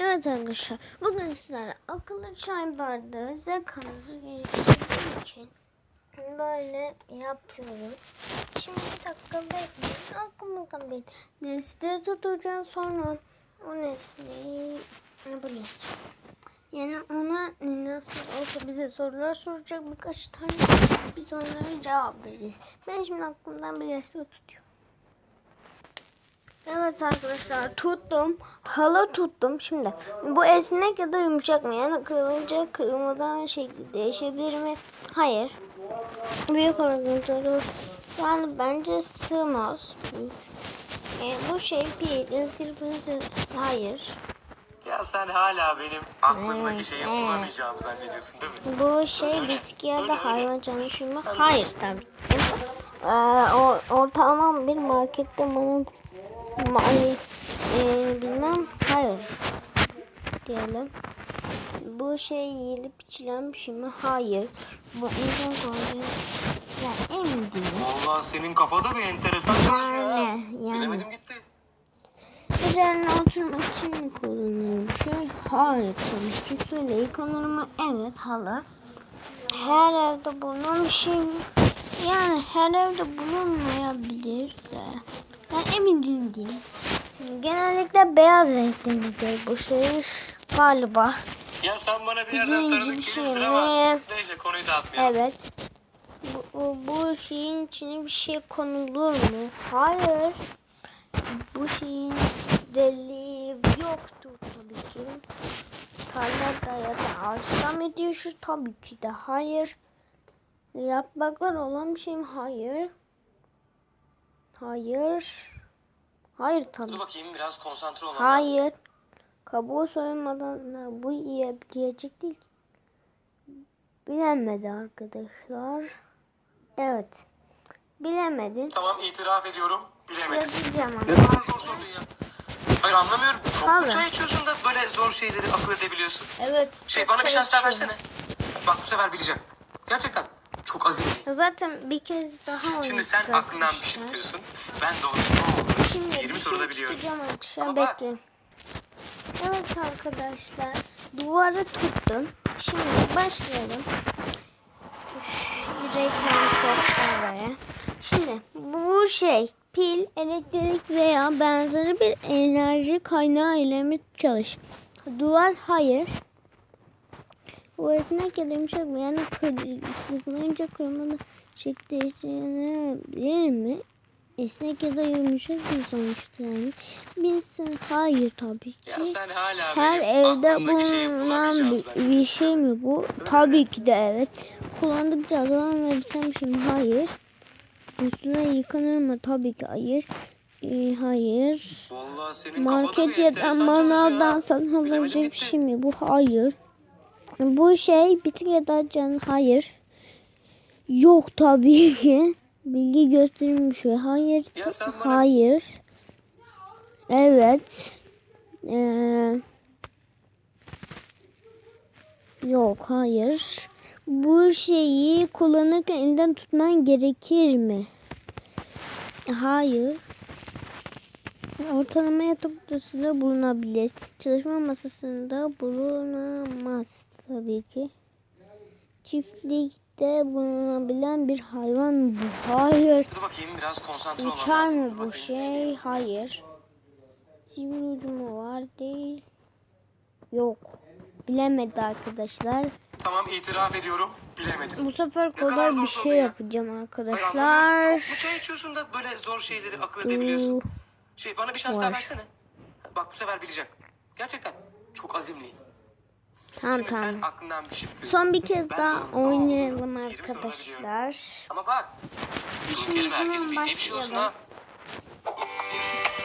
Evet arkadaşlar bugün sizlerle akıllı çay bardağı zekanızı geliştirdiğim için böyle yapıyorum. Şimdi bir dakika bekleyin. Aklımızdan bir nesne tutacağız sonra o nesneyi yapacağız. Yani ona nasıl olsa bize sorular soracak birkaç tane biz onlara cevap vereceğiz. Ben şimdi aklımdan bir nesne tutuyorum. Evet arkadaşlar tuttum. Halı tuttum. Şimdi bu esnek ya da yumuşak mı? Yani kırılınca kırılmadan şekli değişebilir mi? Hayır. Büyük organizatör. Yani bence sığmaz. E, bu şey bir elektrik Hayır. Ya sen hala benim aklımdaki Evet, şeyi evet. bulamayacağımı zannediyorsun değil mi? Bu şey Öyle, bitki ya da hayvan? Sen Hayır tabii. Ee, o, ortalama bir markette bana ma, e, bilmem hayır diyelim. Bu şey yiyilip içilen bir şey mi? Hayır. Bu insan konuyu ya emin değilim. Vallahi senin kafada bir enteresan çalışıyor ha. Yani, yani. Bilemedim gitti. Üzerine oturmak için mi kullanılır bir şey? Hayır tabii ki. Suyla yıkanır mı? Evet halı. Her evde bulunan bir şey mi? Yani her evde bulunmayabilir de. Ben emin değilim. Şimdi genellikle beyaz renkte midir bu şey? Galiba. Ya sen bana bir yerden tanıdık bir şey geliyorsun mi? ama neyse konuyu dağıtmayalım. Evet. Bu, bu, şeyin içine bir şey konulur mu? Hayır. Bu şeyin deliği yoktur tabii ki. Tarlada ya da ağaçta mı düşür? Tabii ki de hayır. Yapraklar olan bir şey mi? Hayır. Hayır. Hayır tabii. Dur bakayım biraz konsantre olmam lazım. Hayır. Kabuğu soyulmadan da bu yiyebilecek değil. Bilemedi arkadaşlar. Evet. Bilemedin. Tamam itiraf ediyorum. Bilemedim. Ama. Ne kadar zor ya. Hayır anlamıyorum. Çok Tabii. mu çay içiyorsun da böyle zor şeyleri akıl edebiliyorsun? Evet. Şey bana bir şans daha versene. Bak bu sefer bileceğim. Gerçekten. Çok azimli. Zaten bir kez daha Şimdi sen oynayacağız aklından bir şey tutuyorsun. Ben de onu. Şimdi 20 bir soruda şey biliyorum. Ama bak. Bekleyin. Evet arkadaşlar. Duvarı tuttum. Şimdi başlayalım. Reklam çok araya. Şimdi bu şey pil, elektrik veya benzeri bir enerji kaynağı ile mi çalışır? Duvar hayır. Bu esnek ya da yumuşak mı? Yani sıkılınca kırmalı şekli değiştirilebilir mi? Esnek ya da yumuşak bir sonuçta yani. Bir hayır tabii ki. Ya sen hala Her evde bulunan bir, bir şey mi bu? Tabii ki de evet. Kullandıkça azalan ve biten bir şey mi? Hayır. Üstüne yıkanır mı? Tabii ki hayır. Ee, hayır. Market ya da manavdan satın alabilecek bir şey mi? Bu hayır. Bu şey bitki ya da can hayır. Yok tabii ki. Bilgi gösterilmiş şey. Hayır. Bana- Hayır. Evet. Ee, yok hayır. Bu şeyi kullanırken elinden tutman gerekir mi? Hayır. Ortalama yatak odasında bulunabilir. Çalışma masasında bulunamaz tabii ki. Çiftlikte bulunabilen bir hayvan bu? Hayır. Dur bakayım biraz konsantre olmam Uçar mı bu şey? Hayır. Sivri ucu mu var? Değil. Yok. Bilemedi arkadaşlar. Tamam itiraf ediyorum. Bilemedim. Bu sefer kolay bir şey ya. yapacağım arkadaşlar. Çok mu çay içiyorsun da böyle zor şeyleri akıl edebiliyorsun? Şey bana bir şans daha var. versene. Bak bu sefer bileceğim. Gerçekten. Çok azimliyim. Tamam Şimdi tamam. sen aklından bir şey tutuyorsun. Son bir kez Ben de daha onu ne olur, oynayalım 20 soruda biliyorum. arkadaşlar. Ama bak. Durduk yere hemen herkesin bildiği bir şey olsun ha.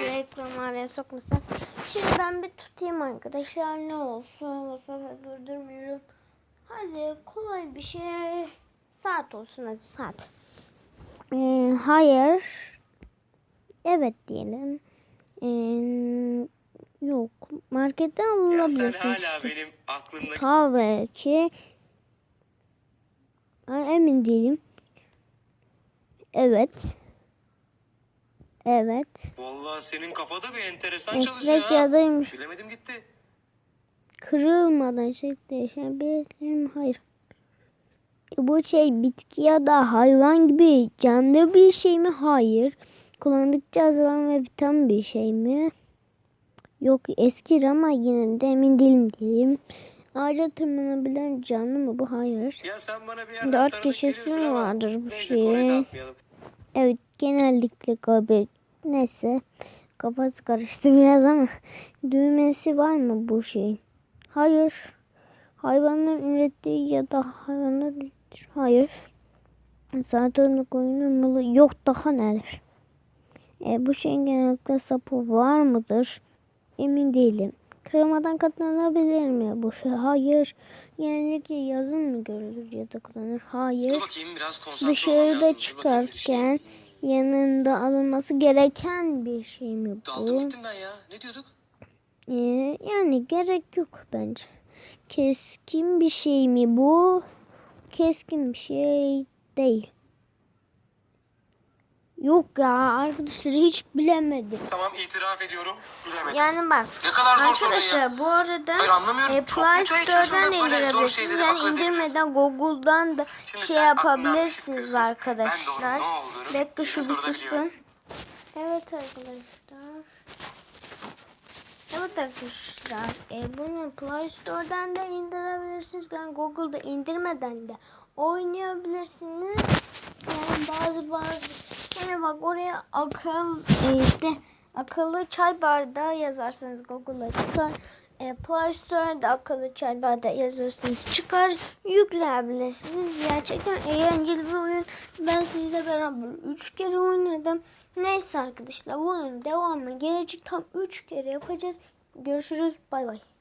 Reklam araya sokmasın. Şimdi ben bir tutayım arkadaşlar. Ne olsun? Bu sefer durdurmuyorum. Hadi kolay bir şey. Saat olsun hadi saat. Ee, hayır. Evet diyelim. Ee, yok. Marketten Ya sen hala benim aklımdaki... Tabii ki. Ay, emin değilim. Evet. Evet. Vallahi senin kafada bir enteresan Esnek çalışıyor ha. ya da yumuş- Bilemedim gitti. kırılmadan şekilde yaşayabilir mi? Hayır. Bu şey bitki ya da hayvan gibi canlı bir şey mi? Hayır. Kullandıkça azalan ve biten bir şey mi? Yok eskir ama yine de emin değilim diyeyim. Ağaca tırmanabilen canlı mı bu? Hayır. Ya sen bana bir yerden Dört geliyorsun mi vardır bu şeyin? Evet genellikle galiba neyse kafası karıştı biraz ama düğmesi var mı bu şeyin? Hayır. Hayvanların ürettiği ya da hayvanlar. Hayır. Satürnlük oyunu malı yok daha neler. E, bu şeyin genellikle sapı var mıdır? Emin değilim. Kırılmadan katlanabilir mi bu şey? Hayır. Genellikle yazın mı görülür ya da kullanılır? Hayır. Bakayım Dışarıda düşüneyim. çıkarken yanında alınması gereken bir şey mi Daldım bu? gittim ben ya. Ne diyorduk? Ee, yani gerek yok bence. Keskin bir şey mi bu? Keskin bir şey değil. Yok ya arkadaşlar hiç bilemedim. Tamam itiraf ediyorum. Bilemedim. Yani bak Ne kadar zor arkadaşlar bu arada Hayır, anlamıyorum. e, Çok Play Store'dan indirebilirsiniz. Yani indirmeden Google'dan da Şimdi şey yapabilirsiniz. Ben arkadaşlar. Bekle şu bir susun. Evet arkadaşlar. Evet arkadaşlar. E, bunu Play Store'dan da indirebilirsiniz. Yani Google'da indirmeden de oynayabilirsiniz. Yani bazı bazı yani bak oraya akıl e, işte akıllı çay bardağı yazarsanız Google'a çıkar. E, Play Store'da akıllı çay bardağı yazarsanız çıkar. Yükleyebilirsiniz. Gerçekten eğlenceli bir oyun. Ben sizle beraber 3 kere oynadım. Neyse arkadaşlar bunun devamı gelecek tam 3 kere yapacağız. Görüşürüz. Bay bay.